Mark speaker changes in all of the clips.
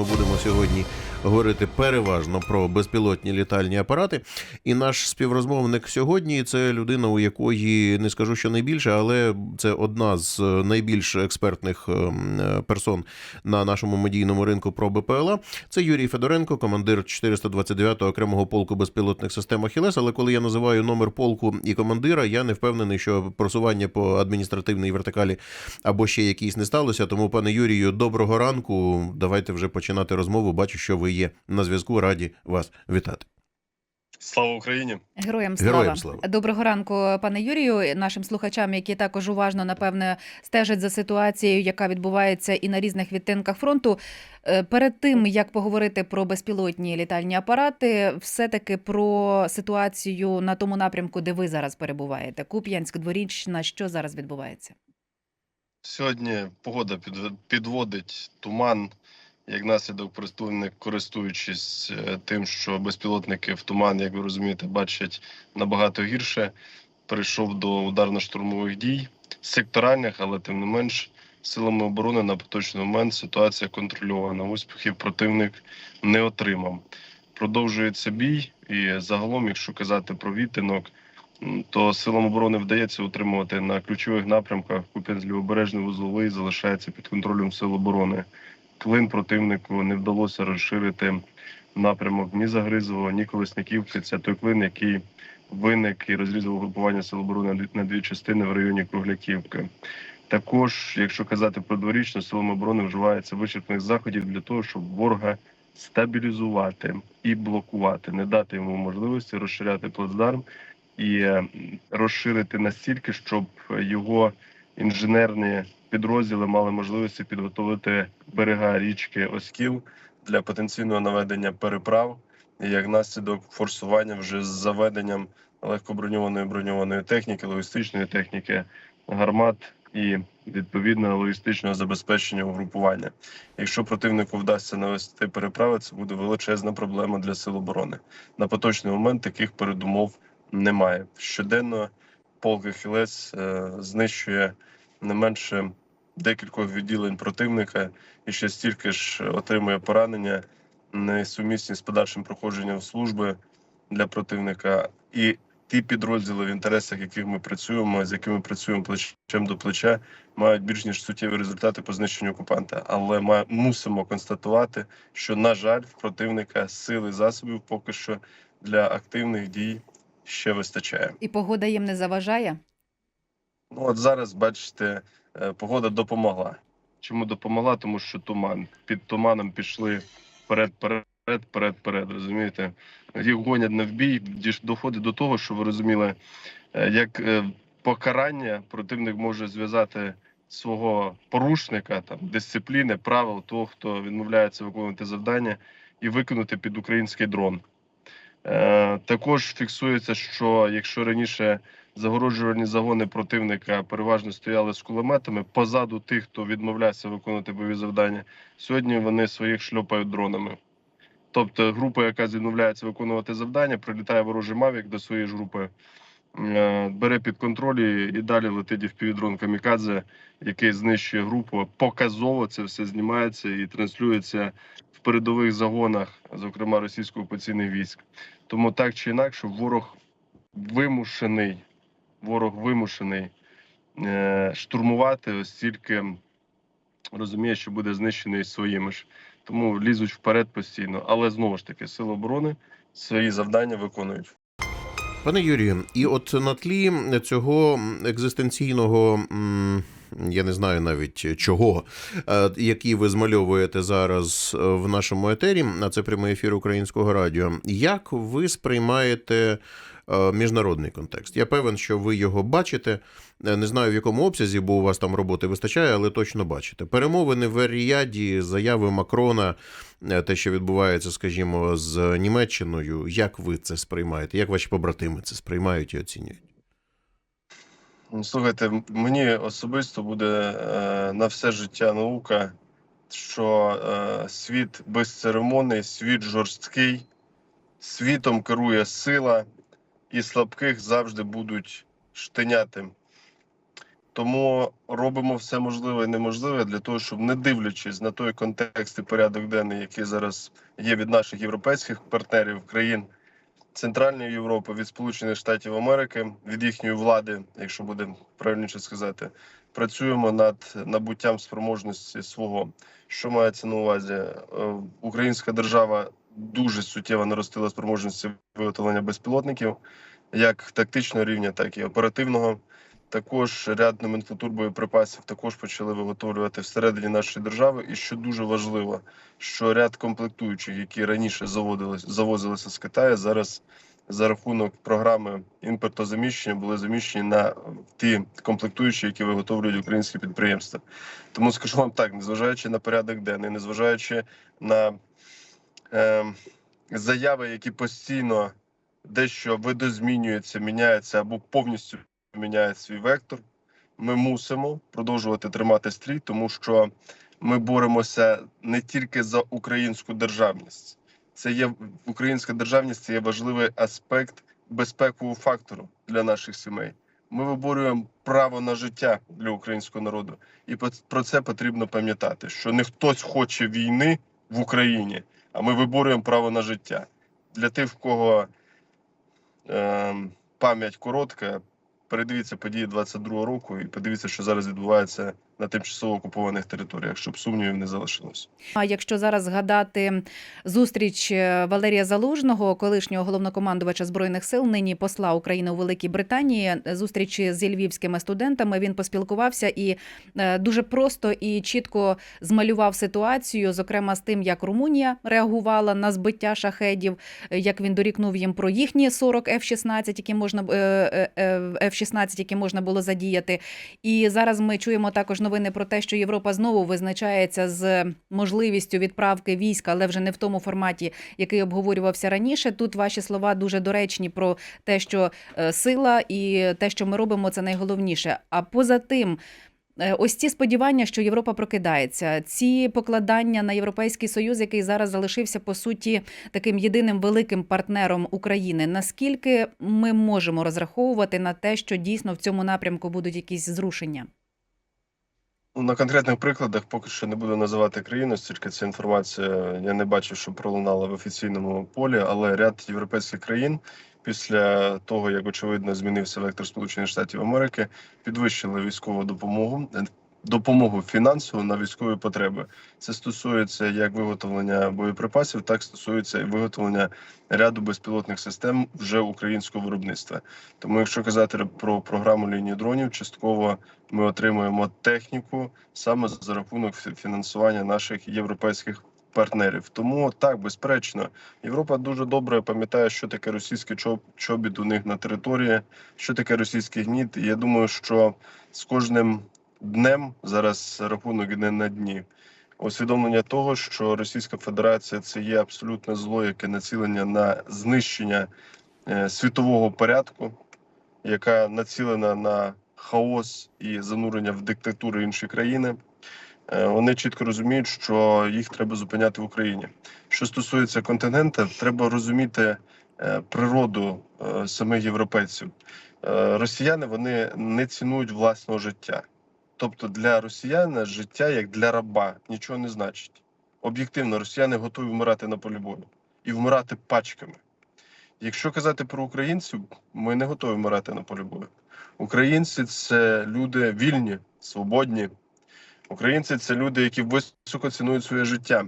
Speaker 1: ми будемо сьогодні говорити переважно про безпілотні літальні апарати. І наш співрозмовник сьогодні це людина, у якої не скажу, що найбільше, але це одна з найбільш експертних ем, е, персон на нашому медійному ринку про БПЛА. Це Юрій Федоренко, командир 429-го окремого полку безпілотних систем Ахілес. Але коли я називаю номер полку і командира, я не впевнений, що просування по адміністративній вертикалі або ще якісь не сталося. Тому, пане Юрію, доброго ранку. Давайте вже починати розмову. Бачу, що ви є на зв'язку. Раді вас вітати.
Speaker 2: Слава Україні!
Speaker 3: Героям слава.
Speaker 1: Героям слава.
Speaker 3: Доброго ранку, пане Юрію, нашим слухачам, які також уважно напевне стежать за ситуацією, яка відбувається і на різних відтинках фронту. Е, Перед тим як поговорити про безпілотні літальні апарати, все таки про ситуацію на тому напрямку, де ви зараз перебуваєте. Куп'янськ, Дворічна, що зараз відбувається?
Speaker 2: Сьогодні погода під, підводить туман. Як наслідок, противник, користуючись е, тим, що безпілотники в туман, як ви розумієте, бачать набагато гірше, перейшов до ударно-штурмових дій, секторальних, але тим не менш, силами оборони на поточний момент ситуація контрольована. Успіхів противник не отримав. Продовжується бій, і загалом, якщо казати про відтинок, то силам оборони вдається утримувати на ключових напрямках Куп'янськ лівобережний вузловий залишається під контролем сил оборони. Клин противнику не вдалося розширити напрямок ні Загризового, ні Колесняківки. Це той клин, який виник і розрізав угрупування сил оборони на дві частини в районі Кругляківки. Також, якщо казати про дворічну, силами оборони вживається вичерпних заходів для того, щоб ворога стабілізувати і блокувати, не дати йому можливості розширяти плацдарм і е, розширити настільки, щоб його інженерні підрозділи мали можливості підготовити берега річки Оскіл для потенційного наведення переправ і як наслідок форсування вже з заведенням легкоброньованої броньованої техніки, логістичної техніки, гармат і відповідно логістичного забезпечення угрупування. Якщо противнику вдасться навести переправи, це буде величезна проблема для сил оборони. На поточний момент таких передумов немає. Щоденно полк Хілець знищує не менше декількох відділень противника і ще стільки ж отримує поранення, несумісні з подальшим проходженням служби для противника. І ті підрозділи, в інтересах яких ми працюємо, з якими працюємо плечем до плеча, мають більш ніж суттєві результати по знищенню окупанта. Але ми мусимо констатувати, що на жаль, в противника сили засобів поки що для активних дій ще вистачає.
Speaker 3: І погода їм не заважає?
Speaker 2: Ну от зараз, бачите, е, погода допомогла. Чому допомогла? Тому що туман. Під туманом пішли вперед, вперед, вперед, вперед. Розумієте? Їх гонять на вбій, доходить до того, що ви розуміли, е, як е, покарання противник може зв'язати свого порушника, там дисципліни, правил, того, хто відмовляється виконувати завдання, і викинути під український дрон. Е, також фіксується, що якщо раніше загороджувальні загони противника переважно стояли з кулеметами позаду тих, хто відмовлявся виконувати бойові завдання. Сьогодні вони своїх шльопають дронами. Тобто, група, яка відмовляється виконувати завдання, прилітає ворожий мавік до своєї ж групи, бере під контроль і далі летить впівдрон Камікадзе, який знищує групу. Показово це все знімається і транслюється в передових загонах, зокрема російсько-окупаційних військ. Тому так чи інакше, ворог вимушений ворог вимушений е, штурмувати, ось тільки розуміє, що буде знищений своїми ж. Тому лізуть вперед постійно. Але знову ж таки, сили оборони свої завдання виконують.
Speaker 1: Пане Юрію, і от на тлі цього екзистенційного. Я не знаю навіть чого, е, які ви змальовуєте зараз в нашому етері, а це прямий ефір українського радіо. Як ви сприймаєте міжнародний контекст? Я певен, що ви його бачите. Е, Не знаю в якому обсязі, бо у вас там роботи вистачає, але точно бачите. Перемовини в Ріяді, заяви Макрона, е, те, що відбувається, скажімо, з Німеччиною. Як ви це сприймаєте? Як ваші побратими це сприймають і оцінюють?
Speaker 2: Ну, Слухайте, мені особисто буде е, на все життя наука, що е, світ безцеремонний, світ жорсткий, світом керує сила, і слабких завжди будуть штиняти. Тому робимо все можливе і неможливе для того, щоб не дивлячись на той контекст і порядок денний, який зараз є від наших європейських партнерів, країн Центральної Європи, від Сполучених Штатів Америки, від їхньої влади, якщо буде правильніше сказати, працюємо над набуттям спроможності свого. Що мається на увазі? Е, Українська держава дуже суттєво наростила спроможності виготовлення безпілотників, як тактичного рівня, так і оперативного. Також ряд номенклатур боєприпасів також почали виготовлювати всередині нашої держави. І що дуже важливо, що ряд комплектуючих, які раніше завозилися з Китаю, зараз за рахунок програми імпортозаміщення були заміщені на ті комплектуючі, які виготовлюють українські підприємства. Тому скажу вам так, незважаючи на порядок денний, незважаючи на е, заяви, які постійно дещо видозмінюються, міняються або повністю міняють свій вектор. Ми мусимо продовжувати тримати стрій, тому що ми боремося не тільки за українську державність. Це є українська державність, це є важливий аспект безпекового фактору для наших сімей. Ми виборюємо право на життя для українського народу, і про це потрібно пам'ятати, що не хтось хоче війни в Україні, а ми виборюємо право на життя. Для тих, в кого е, пам'ять коротка, передивіться події 22-го року і подивіться, що зараз відбувається на тимчасово окупованих територіях, щоб сумнівів не залишилось.
Speaker 3: А якщо зараз згадати зустріч е, Валерія Залужного, колишнього головнокомандувача збройних сил, нині посла України у Великій Британії, зустріч зі львівськими студентами, він поспілкувався і е, дуже просто і чітко змалював ситуацію, зокрема з тим, як Румунія реагувала на збиття шахедів, е, як він дорікнув їм про їхні 40 F-16, які можна е, е, е, F-16, які можна було задіяти. І зараз ми чуємо також новини про те, що Європа знову визначається з можливістю відправки військ, але вже не в тому форматі, який обговорювався раніше. Тут ваші слова дуже доречні про те, що е, сила і те, що ми робимо, це найголовніше. А поза тим. Е, Ось ці сподівання, що Європа прокидається, ці покладання на європейський союз, який зараз залишився по суті таким єдиним великим партнером України. Наскільки ми можемо розраховувати на те, що дійсно в цьому напрямку будуть якісь зрушення?
Speaker 2: Ну, На конкретних прикладах поки що не буду називати країну, оскільки ця інформація я не бачив, що пролунала в офіційному полі, але ряд європейських країн після того, як очевидно змінився вектор Сполучених Штатів Америки, підвищили військову допомогу. е, Допомогу фінансову на військові потреби це стосується як виготовлення боєприпасів, так стосується і виготовлення ряду безпілотних систем вже українського виробництва. Тому, якщо казати про програму лінії дронів, частково ми отримуємо техніку саме за рахунок фі- фінансування наших європейських партнерів. Тому так, безперечно, Європа дуже добре пам'ятає, що таке російський чобіт у них на території, що таке російський гніт. І я думаю, що з кожним днем зараз рахунок іде на дні. Усвідомлення того, що Російська Федерація це є абсолютне зло, яке націлення на знищення е, світового порядку, яка націлена на хаос і занурення в диктатуру інші країни. Е, Вони чітко розуміють, що їх треба зупиняти в Україні. Що стосується континенту, треба розуміти е, природу е, самих європейців. Росіяни вони не цінують власного життя. Тобто для росіяна життя як для раба нічого не значить. Об'єктивно, росіяни готові вмирати на полі бою і вмирати пачками. Якщо казати про українців, ми не готові вмирати на полі бою. Українці це люди вільні, свободні. Українці це люди, які високо цінують своє життя.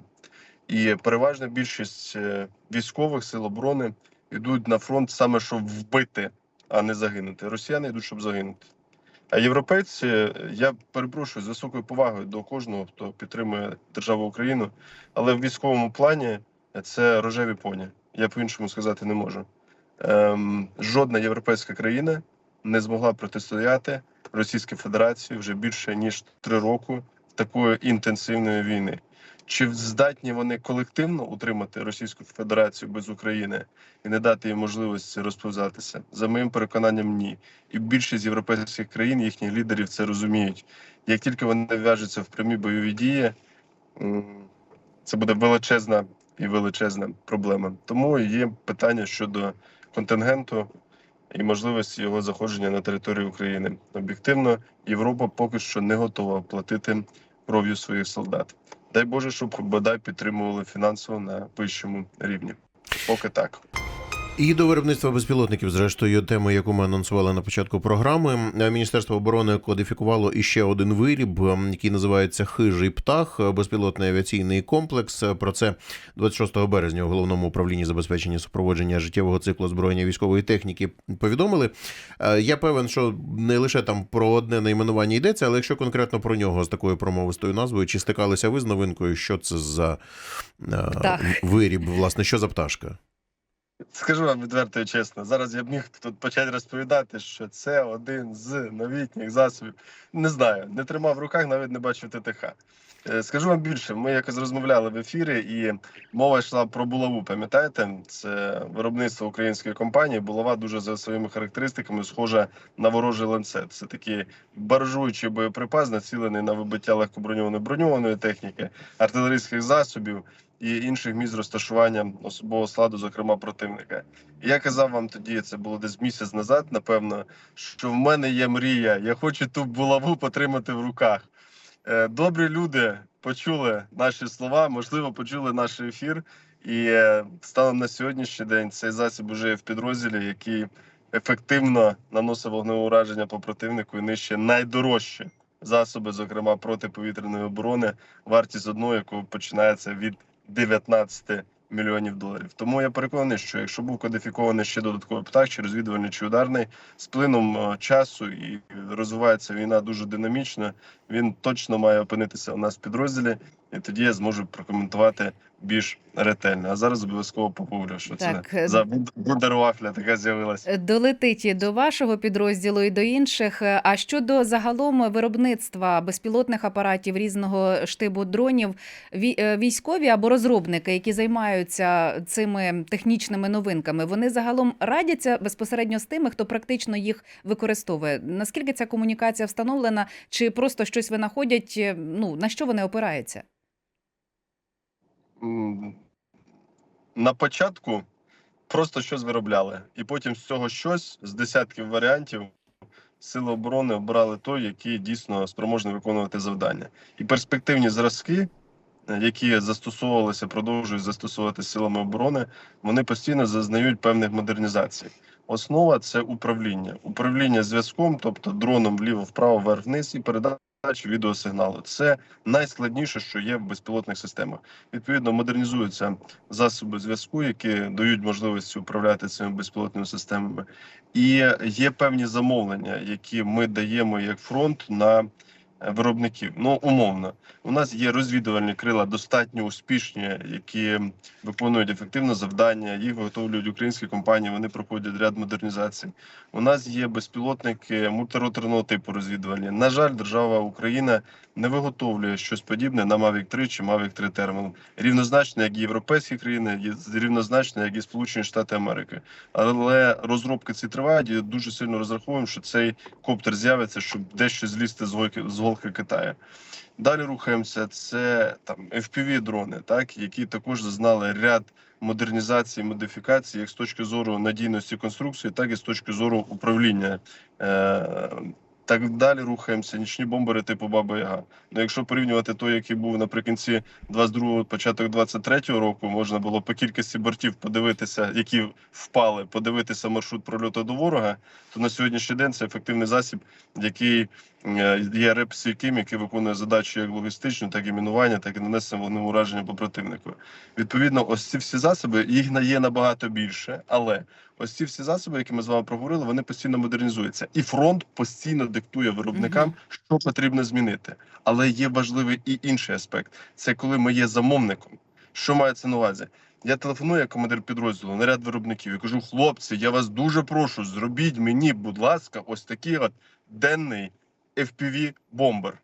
Speaker 2: І переважна більшість е, військових сил оборони йдуть на фронт саме щоб вбити, а не загинути. Росіяни йдуть, щоб загинути. А європейці, е, я перепрошую з високою повагою до кожного, хто підтримує державу Україну, але в військовому плані це рожеві поні. Я по-іншому сказати не можу. Ем, жодна європейська країна не змогла протистояти Російській Федерації вже більше ніж три роки такої інтенсивної війни. Чи здатні вони колективно утримати Російську Федерацію без України і не дати їм можливості розповзатися? За моїм переконанням, ні. І більшість європейських країн, їхніх лідерів це розуміють. Як тільки вони в'яжуться в прямі бойові дії, це буде величезна і величезна проблема. Тому є питання щодо контингенту. І можливості його заходження на територію України. Об'єктивно, Європа поки що не готова платити кров'ю своїх солдат. Дай Боже, щоб бодай підтримували фінансово на вищому рівні. Поки так.
Speaker 1: І до виробництва безпілотників, зрештою, теми, яку ми анонсували на початку програми, Е, Міністерство оборони кодифікувало іще один виріб, ем, який називається Хижий птах, е, безпілотний авіаційний комплекс. Е, Про це 26 березня у головному управлінні забезпечення супроводження життєвого циклу озброєння військової техніки повідомили. Е, Я певен, що не лише там про одне найменування йдеться, але якщо конкретно про нього з такою промовистою назвою, чи стикалися ви з новинкою, що це за е,
Speaker 3: Птах.
Speaker 1: виріб, власне, що за пташка?
Speaker 2: Скажу вам відверто і чесно, зараз я б міг тут почати розповідати, що це один з новітніх засобів. Не знаю, не тримав в руках, навіть не бачив ТТХ. Е, Скажу вам більше, ми якось розмовляли в ефірі, і мова йшла про булаву. Пам'ятаєте, це виробництво української компанії. Булава дуже за своїми характеристиками схожа на ворожий ланцет. Це такий баржуючий боєприпас, націлений на вибиття легкоброньованої броньованої техніки, артилерійських засобів і інших місць розташування особового складу, зокрема противника. Я казав вам тоді, це було десь місяць назад, напевно, що в мене є мрія. Я хочу ту булаву потримати в руках. Е, Добрі люди почули наші слова, можливо, почули наш ефір. І е, станом на сьогоднішній день цей засіб уже є в підрозділі, який ефективно наносить вогневе ураження по противнику і нищить найдорожчі засоби, зокрема протиповітряної оборони, вартість одного, якого починається від 19 мільйонів доларів. Тому я переконаний, що якщо був кодифікований ще додатковий птах, чи розвідувальний чи ударний, з плином е, часу і розвивається війна дуже динамічно, він точно має опинитися у нас в підрозділі, і тоді я зможу прокоментувати більш ретельно. А зараз обов'язково поговорю, що
Speaker 3: Так,
Speaker 2: це
Speaker 3: е,
Speaker 2: за вундервафля така з'явилася.
Speaker 3: Долетить до вашого підрозділу і до інших. А щодо загалом виробництва безпілотних апаратів різного штибу дронів, е, військові або розробники, які займаються цими технічними новинками, вони загалом радяться безпосередньо з тими, хто практично їх використовує. Наскільки ця комунікація встановлена, чи просто щось винаходять? е, Ну на що вони опираються?
Speaker 2: На початку просто щось виробляли, і потім з цього щось з десятків варіантів сили оборони обрали той, який дійсно спроможний виконувати завдання. І перспективні зразки, е, які застосовувалися, продовжують застосовувати силами оборони, вони постійно зазнають певних модернізацій. Основа це управління, управління зв'язком, тобто дроном вліво, вправо, вверх, вниз і передача відеосигналу. Це найскладніше, що є в безпілотних системах. Відповідно, модернізуються засоби зв'язку, які дають можливість управляти цими безпілотними системами. І є певні замовлення, які ми даємо як фронт на виробників. Ну, умовно, у нас є розвідувальні крила достатньо успішні, які виконують ефективне завдання. Їх виготовлюють українські компанії. Вони проходять ряд модернізацій. У нас є безпілотники мультироторного типу розвідувальні. На жаль, держава Україна не виготовлює щось подібне на Mavic 3 чи Mavic 3 Terminal. Рівнозначно, як і європейські країни, рівнозначно, як і Сполучені Штати Америки. Але розробки ці тривають і дуже сильно розраховуємо, що цей коптер з'явиться, щоб дещо злізти з голки, з голки Китаю. Далі рухаємося. Це там fpv дрони, так які також зазнали ряд модернізації, модифікацій, як з точки зору надійності конструкції, так і з точки зору управління. Е- так далі рухаємося. Нічні бомбери типу Баба Яга. Ну, якщо порівнювати той, який був наприкінці 22-го, початок 23-го року, можна було по кількості бортів подивитися, які впали, подивитися маршрут прольоту до ворога. То на сьогоднішній день це ефективний засіб, який е, є реп-стійким, який виконує задачу як логістичну, так і мінування, так і нанесення вогневого ураження по противнику. Відповідно, ось ці всі засоби їх є набагато більше, але ось ці всі засоби, які ми з вами проговорили, вони постійно модернізуються, і фронт постійно диктує виробникам, що потрібно змінити. Але є важливий і інший аспект: це коли ми є замовником. Що мається на увазі? Я телефоную як командир підрозділу на ряд виробників і кажу: хлопці, я вас дуже прошу, зробіть мені, будь ласка, ось такий от денний fpv бомбер.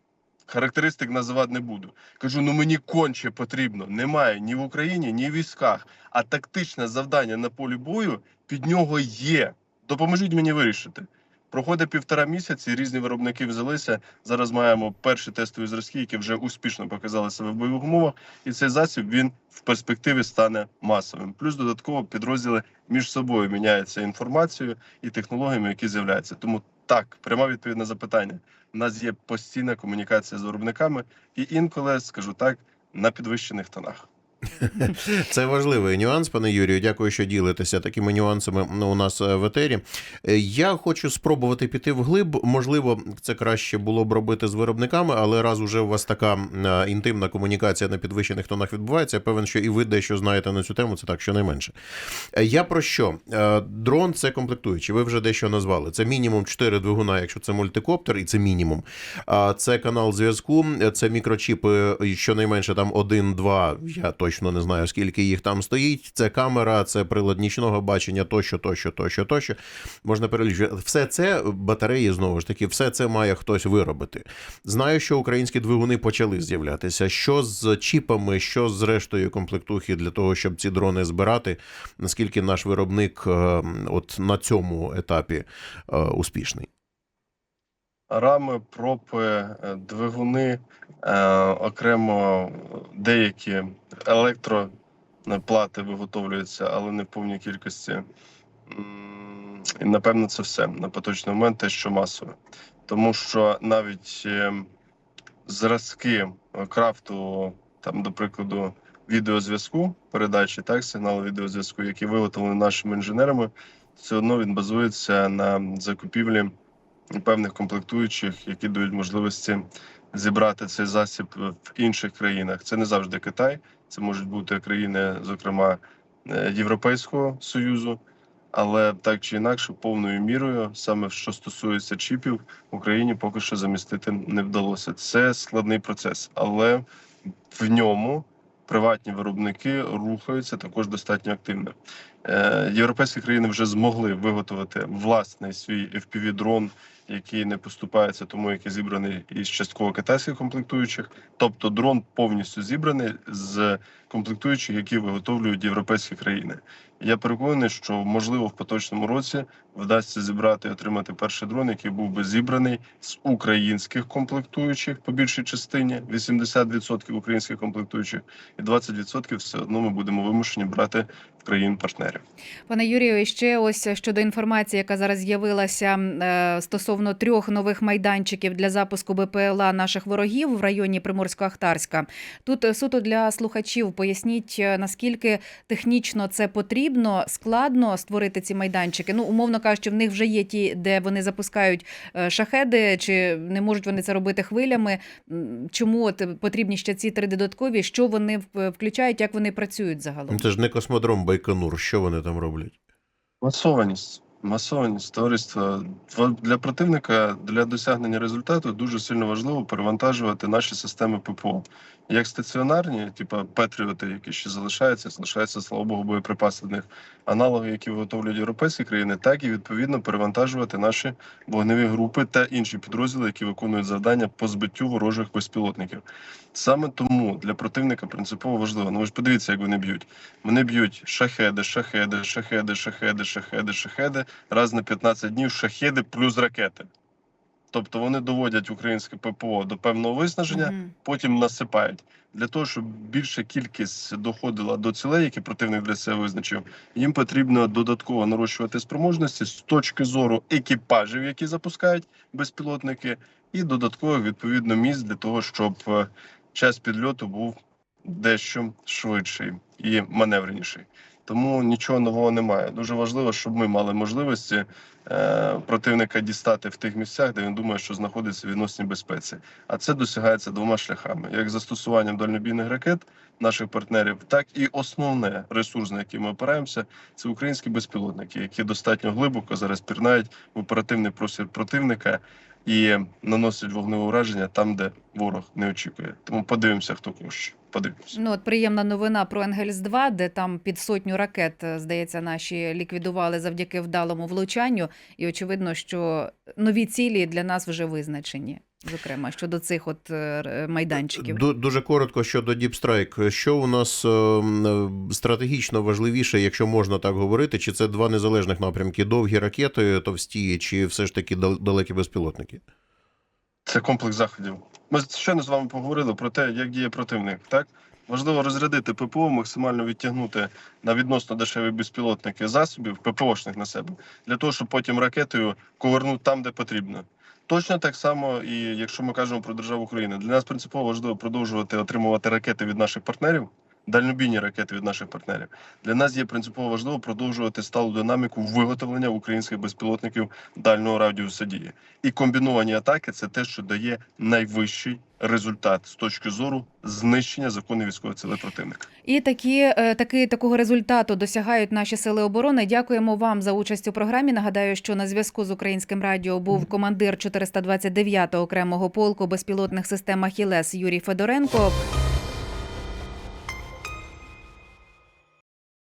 Speaker 2: Характеристик називати не буду. Кажу, ну мені конче потрібно. Немає ні в Україні, ні в військах. А тактичне завдання на полі бою під нього є. Допоможіть мені вирішити. Проходить півтора місяці, різні виробники взялися. Зараз маємо перші тестові зразки, які вже успішно показали себе в бойових умовах. І цей засіб він в перспективі стане масовим. Плюс додатково підрозділи між собою міняються інформацією і технологіями, які з'являються. Тому так, пряма відповідь на запитання. У нас є постійна комунікація з виробниками, і інколи скажу так на підвищених тонах.
Speaker 1: Це важливий нюанс, пане Юрію. Дякую, що ділитеся такими нюансами ну, у нас е, в етері. Е, Я хочу спробувати піти вглиб. Можливо, це краще було б робити з виробниками, але раз уже у вас така е, інтимна комунікація на підвищених тонах відбувається, я певен, що і ви дещо знаєте на цю тему, це так щонайменше. Я про що? Дрон це комплектуючі. Ви вже дещо назвали. Це мінімум 4 двигуна, якщо це мультикоптер, і це мінімум. Це канал зв'язку, це мікрочіпи, щонайменше там один-два. Я точно не знаю, скільки їх там стоїть. Це камера, це прилад нічного бачення, тощо, тощо, тощо, тощо. Можна перелічувати. Все це батареї знову ж таки, все це має хтось виробити. Знаю, що українські двигуни почали з'являтися. Що з чіпами, що з рештою комплектухи для того, щоб ці дрони збирати. Наскільки наш виробник е, от на цьому етапі е, успішний?
Speaker 2: Рами, пропи, е, двигуни, е, окремо деякі електроплати виготовлюються, але не в повній кількості. І напевно це все на поточний момент, те, що масове. Тому що навіть е, зразки е, крафту, там, до прикладу, відеозв'язку, передачі так, сигналу відеозв'язку, які виготовлені нашими інженерами, все одно він базується на закупівлі певних комплектуючих, які дають можливості зібрати цей засіб в інших країнах. Це не завжди Китай, це можуть бути країни, зокрема е, Європейського союзу. Але так чи інакше, повною мірою, саме що стосується чіпів, Україні поки що замістити не вдалося. Це складний процес, але в ньому приватні виробники рухаються також достатньо активно. Е, Європейські країни вже змогли виготовити власний свій FPV-дрон, який не поступається тому, який зібраний із частково китайських комплектуючих. Тобто дрон повністю зібраний з комплектуючих, які виготовлюють європейські країни. Я переконаний, що можливо в поточному році вдасться зібрати і отримати перший дрон, який був би зібраний з українських комплектуючих по більшій частині, 80% українських комплектуючих, і 20% все одно ми будемо вимушені брати в країн партнерів.
Speaker 3: Пане Юрію, і ще ось щодо інформації, яка зараз з'явилася е, стосовно трьох нових майданчиків для запуску БПЛА наших ворогів в районі Приморсько-Ахтарська. Тут е, суто для слухачів поясніть, е, наскільки технічно це потрібно, складно створити ці майданчики. Ну, умовно кажучи, в них вже є ті, де вони запускають е, шахеди, чи не можуть вони це робити хвилями. Чому от потрібні ще ці три додаткові? Що вони включають, як вони працюють загалом?
Speaker 1: Це ж не космодром Байконур. Що вони там роблять?
Speaker 2: Масованість. Масованість товариства для противника для досягнення результату дуже сильно важливо перевантажувати наші системи ППО. Як стаціонарні, типу Петріоти, які ще залишаються, залишаються, слава Богу, боєприпаси в них, аналоги, які виготовлюють європейські країни, так і відповідно перевантажувати наші вогневі групи та інші підрозділи, які виконують завдання по збиттю ворожих безпілотників. Саме тому для противника принципово важливо. Ну ви ж подивіться, як вони б'ють. Вони б'ють шахеди, шахеди, шахеди, шахеди, шахеди, шахеди. Раз на 15 днів шахеди плюс ракети. Тобто вони доводять українське ППО до певного виснаження,
Speaker 3: Мгм.
Speaker 2: потім насипають. Для того, щоб більша кількість доходила до цілей, які противник для себе визначив, їм потрібно додатково нарощувати спроможності з точки зору екіпажів, які запускають безпілотники, і додаткових відповідно місць для того, щоб е, час підльоту був дещо швидший і маневреніший. Тому нічого нового немає. Дуже важливо, щоб ми мали можливості е, противника дістати в тих місцях, де він думає, що знаходиться в відносній безпеці. А це досягається двома шляхами: як застосуванням дальнобійних ракет наших партнерів, так і основне ресурс, на який ми опираємося, це українські безпілотники, які достатньо глибоко зараз пірнають в оперативний простір противника і наносять вогневе ураження там, де ворог не очікує. Тому подивимося, хто краще. Подивимося.
Speaker 3: Ну, от приємна новина про Енгельс 2 де там під сотню ракет, е, здається, наші ліквідували завдяки вдалому влучанню. І очевидно, що нові цілі для нас вже визначені. Зокрема, щодо цих от е, майданчиків.
Speaker 1: Дуже коротко щодо Deep Strike. Що у нас е, е, стратегічно важливіше, якщо можна так говорити, чи це два незалежних напрямки: довгі ракети, товсті, чи все ж таки далекі безпілотники?
Speaker 2: Це комплекс заходів. Ми щойно з вами поговорили про те, як діє противник. Так важливо розрядити ППО, максимально відтягнути на відносно дешеві безпілотники засобів, ППОшних на себе, для того, щоб потім ракетою ковернути там, де потрібно. Точно так само, і якщо ми кажемо про державу України, для нас принципово важливо продовжувати отримувати ракети від наших партнерів, дальнобійні ракети від наших партнерів. Для нас є принципово важливо продовжувати сталу динаміку виготовлення українських безпілотників дальнього радіуса дії. І комбіновані атаки це те, що дає найвищий результат з точки зору знищення законів військової сили противника.
Speaker 3: І такі, е, таки, такого результату досягають наші сили оборони. Дякуємо вам за участь у програмі. Нагадаю, що на зв'язку з українським радіо був командир 429-го окремого полку безпілотних систем Ахілес Юрій Федоренко.